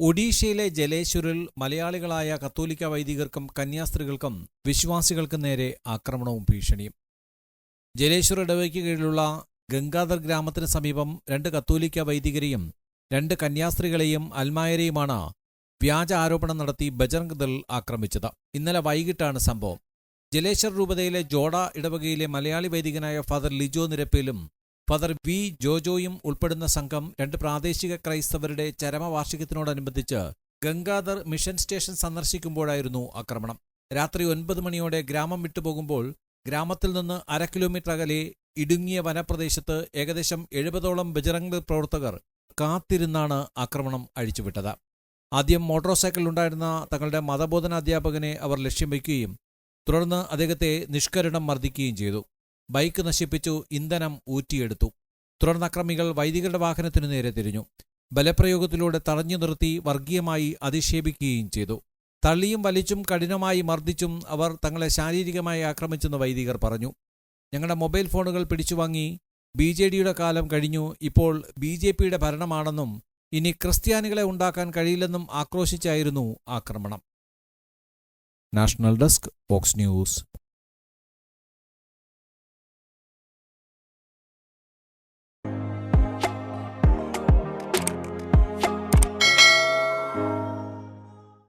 ഒഡീഷയിലെ ജലേശ്വറിൽ മലയാളികളായ കത്തോലിക്ക വൈദികർക്കും കന്യാസ്ത്രീകൾക്കും വിശ്വാസികൾക്കും നേരെ ആക്രമണവും ഭീഷണിയും. ജലേശ്വർ ഇടവയ്ക്ക് കീഴിലുള്ള ഗംഗാധർ ഗ്രാമത്തിന് സമീപം രണ്ട് കത്തോലിക്ക വൈദികരെയും രണ്ട് കന്യാസ്ത്രീകളെയും അൽമായരെയുമാണ് വ്യാജ ആരോപണം നടത്തി ബജറംഗ് ദൾ ആക്രമിച്ചത്. ഇന്നലെ വൈകിട്ടാണ് സംഭവം. ജലേശ്വർ രൂപതയിലെ ജോഡ ഇടവകയിലെ മലയാളി വൈദികനായ ഫാദർ ലിജോ നിരപ്പേലും ഫാദർ വി ജോജോയും ഉൾപ്പെടുന്ന സംഘം രണ്ട് പ്രാദേശിക ക്രൈസ്തവരുടെ ചരമവാർഷികത്തിനോടനുബന്ധിച്ച് ഗംഗാധർ മിഷൻ സ്റ്റേഷൻ സന്ദർശിക്കുമ്പോഴായിരുന്നു ആക്രമണം. രാത്രി ഒൻപത് മണിയോടെ ഗ്രാമം വിട്ടുപോകുമ്പോൾ ഗ്രാമത്തിൽ നിന്ന് അര കിലോമീറ്റർ അകലെ ഇടുങ്ങിയ വനപ്രദേശത്ത് ഏകദേശം എഴുപതോളം ബജറംഗ് പ്രവർത്തകർ കാത്തിരുന്നാണ് ആക്രമണം അഴിച്ചുവിട്ടത്. ആദ്യം മോട്ടോർ സൈക്കിൾ ഉണ്ടായിരുന്ന തങ്ങളുടെ മതബോധന അധ്യാപകനെ അവർ ലക്ഷ്യം വയ്ക്കുകയും തുടർന്ന് അദ്ദേഹത്തെ നിഷ്കരണം മർദ്ദിക്കുകയും ചെയ്തു. ബൈക്ക് നശിപ്പിച്ചു ഇന്ധനം ഊറ്റിയെടുത്തു. തുടർന്ന് അക്രമികൾ വൈദികരുടെ വാഹനത്തിനു നേരെ തിരിഞ്ഞു. ബലപ്രയോഗത്തിലൂടെ തടഞ്ഞു നിർത്തി വർഗീയമായി അധിക്ഷേപിക്കുകയും ചെയ്തു. തള്ളിയും വലിച്ചും കഠിനമായി മർദ്ദിച്ചും അവർ തങ്ങളെ ശാരീരികമായി ആക്രമിച്ചെന്ന് വൈദികർ പറഞ്ഞു. ഞങ്ങളുടെ മൊബൈൽ ഫോണുകൾ പിടിച്ചുവാങ്ങി ബി ജെ ഡിയുടെ കാലം കഴിഞ്ഞു. ഇപ്പോൾ ബി ജെ പിയുടെ ഭരണമാണെന്നും ഇനി ക്രിസ്ത്യാനികളെ ഉണ്ടാക്കാൻ കഴിയില്ലെന്നും ആക്രോശിച്ചായിരുന്നു ആക്രമണം. National desk Fox News.